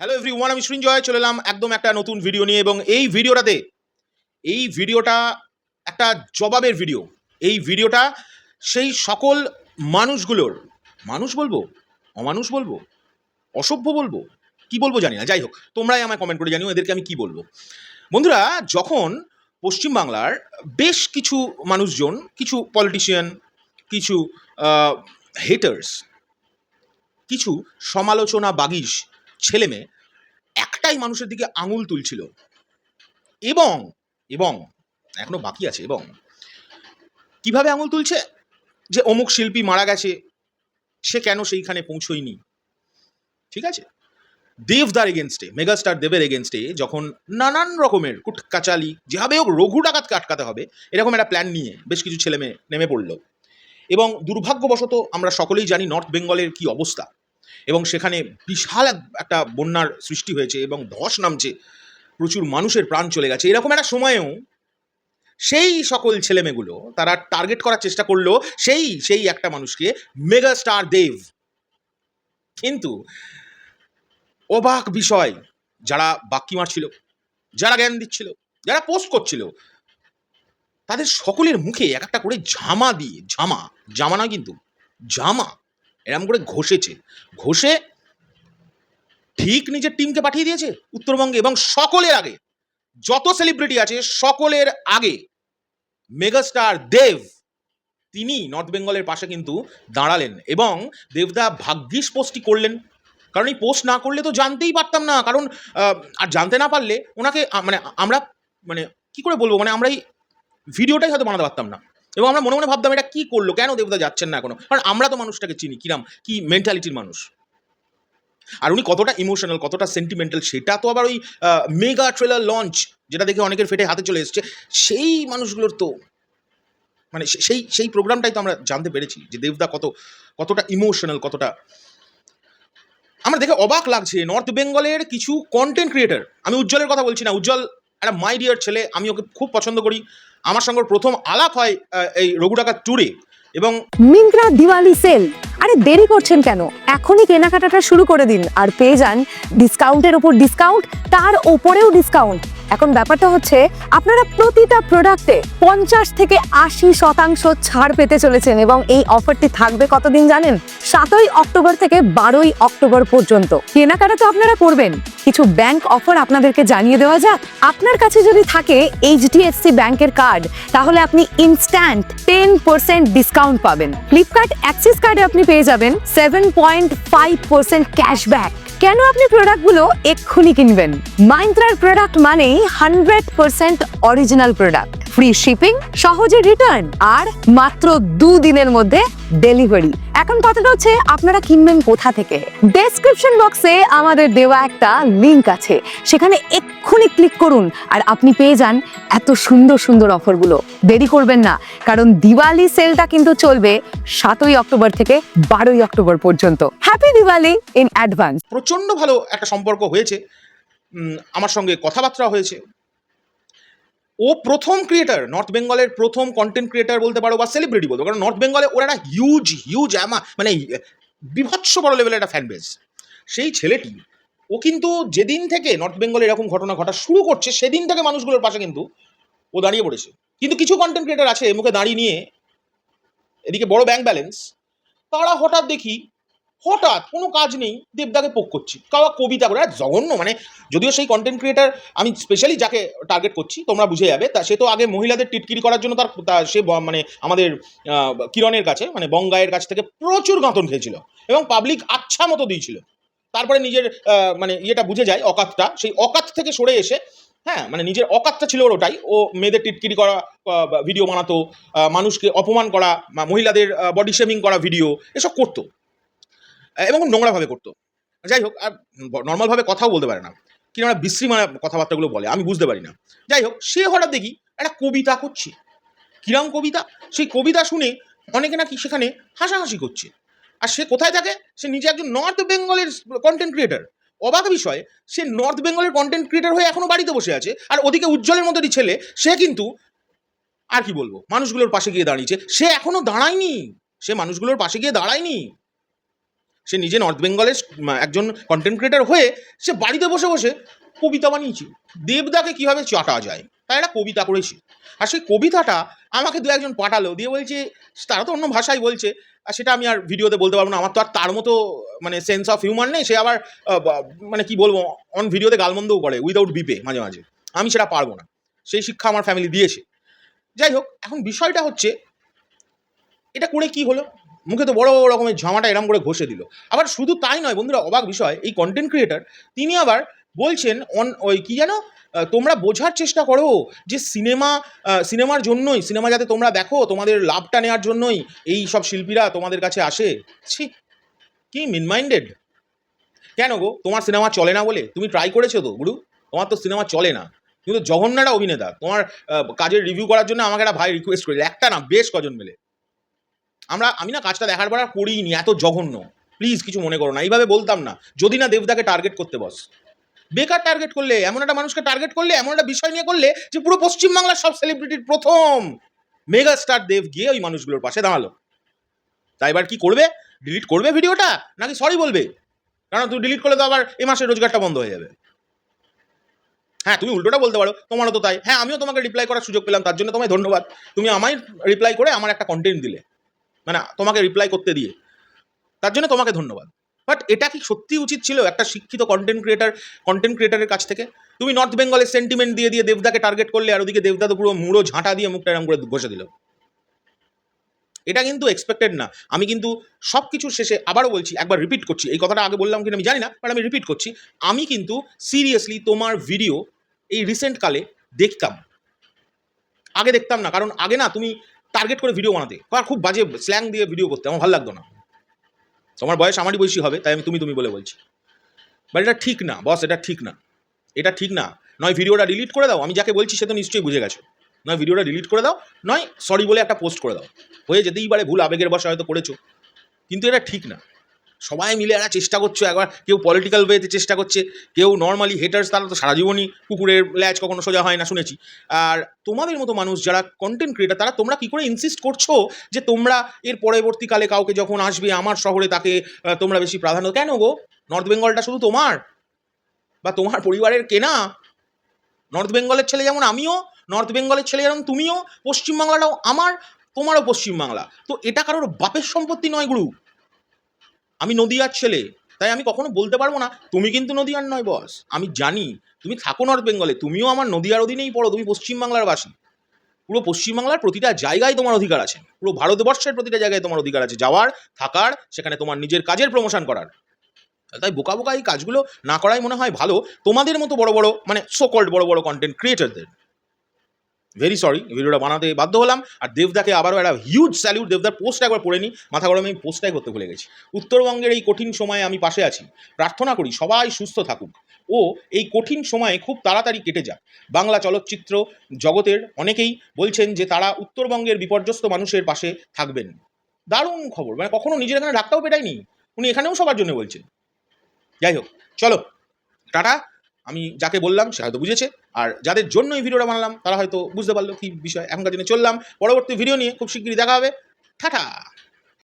Hello every one আমি সৃঞ্জয় চলে এলাম একদম একটা নতুন ভিডিও নিয়ে এবং এই ভিডিওটাতে এই ভিডিওটা একটা জবাবের ভিডিও এই ভিডিওটা সেই সকল মানুষগুলোর, মানুষ বলব, অমানুষ বলব, অসভ্য বলব, কি বলব জানি না, যাই হোক, তোমরাই আমায় কমেন্ট করে জানিও, এদেরকে আমি কি বলব। বন্ধুরা, যখন পশ্চিমবাংলার বেশ কিছু মানুষজন, কিছু পলিটিশিয়ান কিছু হেটার্স কিছু সমালোচনা বাগিস ছেলে মেয়ে একটাই মানুষের দিকে আঙুল তুলছিল। এবং এবং, এখনও বাকি আছে, এবং কীভাবে আঙুল তুলছে? যে অমুক শিল্পী মারা গেছে, সে কেন সেইখানে পৌঁছয়নি? ঠিক আছে? দেবদার এগেনস্টে মেগাস্টার দেবের এগেনস্টে যখন নানান রকমের কুটকাচালি যেভাবে হোক রঘু ডাকাতকে আটকাতে হবে, এরকম একটা প্ল্যান নিয়ে বেশ কিছু ছেলে মেয়ে নেমে পড়ল। এবং দুর্ভাগ্যবশত আমরা সকলেই জানি নর্থ বেঙ্গলের কি অবস্থা। এবং সেখানে বিশাল একটা বন্যার সৃষ্টি হয়েছে এবং ধস নামছে। প্রচুর মানুষের প্রাণ চলে গেছে। এরকম একটা সময়েও সেই সকল ছেলেমেয়েগুলো তারা টার্গেট করার চেষ্টা করল সেই সেই একটা মানুষকে মেগা স্টার দেব। কিন্তু অবাক বিষয়, যারা বাক্কি মারছিল, যারা জ্ঞান দিচ্ছিল, যারা পোস্ট করছিল, তাদের সকলের মুখে এক একটা করে ঝামা দিয়ে, ঝামা জামা না কিন্তু জামা এরম করে ঘষেছে। ঘষে ঠিক নিজের টিমকে পাঠিয়ে দিয়েছে উত্তরবঙ্গে এবং সকলের আগে। যত সেলিব্রিটি আছে সকলের আগে। মেগাস্টার দেব, তিনি নর্থ বেঙ্গলের পাশে কিন্তু দাঁড়ালেন এবং দেবদা ভাগ্যিস পোস্টটি করলেন। কারণ এই পোস্ট না করলে তো জানতেই পারতাম না। কারণ আর জানতে না পারলে ওনাকে মানে আমরা মানে কি করে বলব? মানে আমরা এই ভিডিওটাই হয়তো বানাতে পারতাম না। এবং আমরা মনে মনে ভাবতাম, এটা কি করল? কেন দেবতা যাচ্ছেন না এখনও? কারণ আমরা তো মানুষটাকে চিনি। কিরাম? কি মেন্টালিটির মানুষ। আর উনি কতটা ইমোশনাল কতটা সেন্টিমেন্টাল সেটা তো আবার ওই মেগা ট্রেলার লঞ্চ যেটা দেখে অনেকের ফেটে হাতে চলে এসছে, সেই মানুষগুলোর তো মানে সেই সেই প্রোগ্রামটাই তো আমরা জানতে পেরেছি যে দেবদা কত, কতটা ইমোশনাল কতটা। আমরা দেখে অবাক লাগছে নর্থ বেঙ্গলের কিছু কন্টেন্ট ক্রিয়েটার আমি উজ্জ্বলের কথা বলছি না, উজ্জ্বল একটা মাই ডিয়ার ছেলে, আমি ওকে খুব পছন্দ করি। আমার সঙ্গে প্রথম আলাপ হয় এই রঘুটাকা ট্যুরে এবং মিন্ত্রা দিওয়ালি সেল আরে দেরি করছেন কেন? এখনই কেনাকাটাটা শুরু করে দিন। আর পেয়ে যান ডিসকাউন্টের ওপর ডিসকাউন্ট তার ওপরেও ডিসকাউন্ট এখন ব্যাপারটা হচ্ছে, আপনারা প্রতিটা প্রোডাক্টে পঞ্চাশ থেকে আশি শতাংশ ছাড় পেতে চলেছেন এবং এই অফারটি থাকবে কতদিন জানেন? সাতই অক্টোবর থেকে বারোই অক্টোবর পর্যন্ত। কেনাকাটা তো আপনারা করবেন। কিছু ব্যাংক অফার আপনাদেরকে জানিয়ে দেওয়া যাক। আপনার কাছে যদি থাকে এইচডিএফসি ব্যাংকের কার্ড তাহলে আপনি ইনস্ট্যান্ট টেন পার্সেন্ট ডিসকাউন্ট পাবেন। ফ্লিপকার্ট অ্যাক্সিস কার্ডে আপনি পেয়ে যাবেন seven point five percent cashback কেন আপনি প্রোডাক্টগুলো এক্ষুনি কিনবেন? মাইন্ত্রার প্রোডাক্ট মানেই hundred percent original product free shipping সহজে রিটার্ন আর মাত্র দুদিনের মধ্যে ডেলিভারি এখন কথাটা হচ্ছে, আপনারা কিনবেন কোথা থেকে? ডেসক্রিপশন বক্সে আমাদের দেওয়া একটা লিংক আছে। সেখানে এক্ষুনি ক্লিক করুন আর আপনি পেয়ে যান এত সুন্দর সুন্দর অফারগুলো দেরি করবেন না, কারণ দিওয়ালি সেলটা কিন্তু চলবে সাতই অক্টোবর থেকে বারোই অক্টোবর পর্যন্ত। হ্যাপি দিওয়ালি ইন অ্যাডভান্স প্রচণ্ড ভালো একটা সম্পর্ক হয়েছে। আমার সঙ্গে কথাবার্তা হয়েছে। ও প্রথম ক্রিয়েটার নর্থ বেঙ্গলের প্রথম কন্টেন্ট ক্রিয়েটার বলতে পারো বা সেলিব্রিটি বলতে কারণ নর্থ বেঙ্গলে ওর একটা হিউজ হিউজ আমা মানে বিভৎস বড় লেভেলের একটা ফ্যান বেস সেই ছেলেটি, ও কিন্তু যেদিন থেকে নর্থ বেঙ্গলে এরকম ঘটনা ঘটা শুরু করছে, সেদিন থেকে মানুষগুলোর পাশে কিন্তু ও দাঁড়িয়ে পড়েছে। কিন্তু কিছু কন্টেন্ট ক্রিয়েটার আছে মুখে দাঁড়িয়ে নিয়ে, এদিকে বড় ব্যাংক ব্যালেন্স তারা হঠাৎ দেখি হঠাৎ কোনো কাজ নেই, দেবদাকে পোক করছি। কাবা কবিতা করে জঘন্য মানে যদিও সেই কন্টেন্ট ক্রিয়েটার আমি স্পেশালি যাকে টার্গেট করছি, তোমরা বুঝে যাবে, তা সে তো আগে মহিলাদের টিটকিরি করার জন্য তার সে মানে আমাদের কিরণের কাছে মানে বঙ্গায়ের কাছ থেকে প্রচুর গাঁতন খেয়েছিল এবং পাবলিক আচ্ছা মতো দিয়েছিল। তারপরে নিজের মানে ইয়েটা বুঝে যায় অকাতটা, সেই অকাত থেকে সরে এসে হ্যাঁ মানে নিজের অকাতটা ছিল ওর ওটাই, ও মেয়েদের টিটকিরি করা ভিডিও বানাতো মানুষকে অপমান করা মহিলাদের বডি শেমিং করা ভিডিও এসব করতো। এবং নোংরাভাবে করতো। যাই হোক, আর নর্মালভাবে কথাও বলতে পারে না। আমরা বিশ্রী মানে কথাবার্তাগুলো বলে, আমি বুঝতে পারি না। যাই হোক, সে হঠাৎ দেখি একটা কবিতা করছে। কিরাম কবিতা? সেই কবিতা শুনে অনেকে নাকি সেখানে হাসাহাসি করছে। আর সে কোথায় থাকে? সে নিজে একজন নর্থ বেঙ্গলের কন্টেন্ট ক্রিয়েটার অবাক বিষয়, সে নর্থ বেঙ্গলের কন্টেন্ট ক্রিয়েটার হয়ে এখনও বাড়িতে বসে আছে। আর ওদিকে উজ্জ্বলের মতো ছেলে, সে কিন্তু আর কি বলব, মানুষগুলোর পাশে গিয়ে দাঁড়িয়েছে। সে এখনও দাঁড়ায়নি। সে মানুষগুলোর পাশে গিয়ে দাঁড়ায়নি। সে নিজে নর্থ বেঙ্গলের একজন কন্টেন্ট ক্রিয়েটার হয়ে সে বাড়িতে বসে বসে কবিতা বানিয়েছে। দেবদাকে কীভাবে চাটা যায় তাই একটা কবিতা করেছি। আর সেই কবিতাটা আমাকে দু একজন পাঠালো, দিয়ে বলছে, তারা তো অন্য ভাষায় বলছে, আর সেটা আমি আর ভিডিওতে বলতে পারব না, আমার তো আর তার মতো মানে সেন্স অফ হিউমার নেই, সে আবার মানে কি বলব অন ভিডিওতে গালমন্দও করে উইদাউট বিপে মাঝে মাঝে। আমি সেটা পারব না। সেই শিক্ষা আমার ফ্যামিলি দিয়েছে। যাই হোক, এখন বিষয়টা হচ্ছে, এটা করে কি হলো? মুখে তো বড় বড় রকমের ঝামাটা এরম করে ঘষে দিল। আবার শুধু তাই নয় বন্ধুরা, অবাক বিষয়, এই কন্টেন্ট ক্রিয়েটার তিনি আবার বলছেন অন ওই কি জানো? তোমরা বোঝার চেষ্টা করো যে সিনেমা সিনেমার জন্যই সিনেমা যাতে তোমরা দেখো, তোমাদের লাভটা নেওয়ার জন্যই এই সব শিল্পীরা তোমাদের কাছে আসে। ছি, কি মিন মাইন্ডেড কেন গো? তোমার সিনেমা চলে না বলে? তুমি ট্রাই করেছ তো, গুরু? তোমার তো সিনেমা চলে না। কিন্তু তো জঘন্য একটা অভিনেতা। তোমার কাজের রিভিউ করার জন্য আমাকে একটা ভাই রিকোয়েস্ট করেছে। একটা না, বেশ কজন মিলে। আমরা, আমি না কাজটা দেখার পর আর করিনি, এত জঘন্য। প্লিজ কিছু মনে করো না, এইভাবে বলতাম না। যদি না দেবদাকে টার্গেট করতে বস। বেকার টার্গেট করলে, এমন একটা মানুষকে টার্গেট করলে, এমন একটা বিষয় নিয়ে করলে যে পুরো পশ্চিমবাংলার সব সেলিব্রিটির প্রথম মেগা স্টার দেব গিয়ে ওই মানুষগুলোর পাশে দাঁড়াল। তাই এবার কি করবে? ডিলিট করবে ভিডিওটা? নাকি সরি বলবে? কারণ তুমি ডিলিট করলে তো আবার এ মাসের রোজগারটা বন্ধ হয়ে যাবে। হ্যাঁ তুমি উল্টোটা বলতে পারো, তোমারও তো তাই। হ্যাঁ আমিও তোমাকে রিপ্লাই করার সুযোগ পেলাম, তার জন্য তোমায় ধন্যবাদ। তুমি আমায় রিপ্লাই করে আমার একটা কন্টেন্ট দিলে। মানে তোমাকে রিপ্লাই করতে দিয়ে। তার জন্য তোমাকে ধন্যবাদ। বাট এটা কি সত্যি উচিত ছিল একটা শিক্ষিত কন্টেন্ট ক্রিয়েটার কন্টেন্ট ক্রিয়েটারের কাছ থেকে? তুমি নর্থ বেঙ্গলের সেন্টিমেন্ট দিয়ে দিয়ে দেবদাকে টার্গেট করলে আর ওদিকে দেবদা তো পুরো মুড়ো ঝাঁটা দিয়ে মুখটা এরম করে ঘষে দিল। এটা কিন্তু এক্সপেক্টেড না। আমি কিন্তু সব কিছুর শেষে আবারও বলছি, একবার রিপিট করছি। এই কথাটা আগে বললাম কিনা আমি জানি না বাট আমি রিপিট করছি। আমি কিন্তু সিরিয়াসলি তোমার ভিডিও এই রিসেন্ট কালে দেখতাম। আগে দেখতাম না, কারণ আগে না তুমি টার্গেট করে ভিডিও বানাতে। আর খুব বাজে স্ল্যাং দিয়ে ভিডিও করতে, আমার ভালো লাগতো না। তোমার বয়স আমারই বয়সী হবে, তাই আমি তুমি তুমি বলে বলছি। বাট এটা ঠিক না বস এটা ঠিক না। এটা ঠিক না। নয় ভিডিওটা ডিলিট করে দাও। আমি যাকে বলছি, সে তো নিশ্চয়ই বুঝে গেছো। নয় ভিডিওটা ডিলিট করে দাও। নয় সরি বলে একটা পোস্ট করে দাও। হয়ে যেতেই পারে, ভুল আবেগের বসে হয়তো করেছ। কিন্তু এটা ঠিক না। সবাই মিলে এরা চেষ্টা করছ একবার। কেউ পলিটিক্যাল ওয়েতে চেষ্টা করছে, কেউ নর্মালি হেটার্স তারা তো সারা জীবনই কুকুরের ল্যাচ কখনো সোজা হয় না, শুনেছি। আর তোমাদের মতো মানুষ যারা কন্টেন্ট ক্রিয়েটার তারা তোমরা কি করে ইনসিস্ট করছ যে তোমরা এর পরবর্তীকালে কাউকে যখন আসবে আমার শহরে তাকে তোমরা বেশি প্রাধান্য কেন গো? নর্থ বেঙ্গলটা শুধু তোমার? বা তোমার পরিবারের কেনা নর্থ বেঙ্গলের ছেলে যেমন আমিও নর্থ বেঙ্গলের ছেলে যেমন তুমিও, পশ্চিমবাংলাটাও আমার, তোমারও পশ্চিমবাংলা। তো এটা কারোর বাপের সম্পত্তি নয় গুরু। আমি নদিয়ার ছেলে, তাই আমি কখনো বলতে পারব না, তুমি কিন্তু নদিয়ার নয় বস আমি জানি, তুমি থাকো নর্থ বেঙ্গলে তুমিও আমার নদীয়ার অধীনেই পড়ো, তুমি পশ্চিমবাংলার বাসী। পুরো পশ্চিমবাংলার প্রতিটা জায়গায় তোমার অধিকার আছে, পুরো ভারতবর্ষের প্রতিটা জায়গায় তোমার অধিকার আছে, যাওয়ার, থাকার, সেখানে তোমার নিজের কাজের প্রমোশন করার। তাই বোকা বোকা এই কাজগুলো না করাই মনে হয় ভালো, তোমাদের মতো বড় বড় মানে সোকল্ড বড় বড় কন্টেন্ট ক্রিয়েটারদের ভেরি সরি ভিডিওটা বানাতে বাধ্য হলাম। আর দেবদাকে আবারও একটা হিউজ স্যালিউট দেবদার পোস্ট একবার পড়ে নিই মাথা গরমে, আমি পোস্টটাই করতে ভুলে গেছি। উত্তরবঙ্গের এই কঠিন সময়ে আমি পাশে আছি। প্রার্থনা করি সবাই সুস্থ থাকুক। ও এই কঠিন সময়ে খুব তাড়াতাড়ি কেটে যাক। বাংলা চলচ্চিত্র জগতের অনেকেই বলছেন যে তারা উত্তরবঙ্গের বিপর্যস্ত মানুষের পাশে থাকবেন। দারুণ খবর। মানে কখনো নিজের এখানে ডাক্তারও পেটায়নি। উনি এখানেও সবার জন্য বলছেন। যাই হোক, চলো। টাটা। আমি যাকে বললাম, সে হয়তো বুঝেছে। আর যাদের জন্য এই ভিডিওটা বানালাম, তারা হয়তো বুঝতে পারল কী বিষয়। এখনকার দিনে চললাম। পরবর্তী ভিডিও নিয়ে খুব শিগগিরই দেখা হবে। টাটা!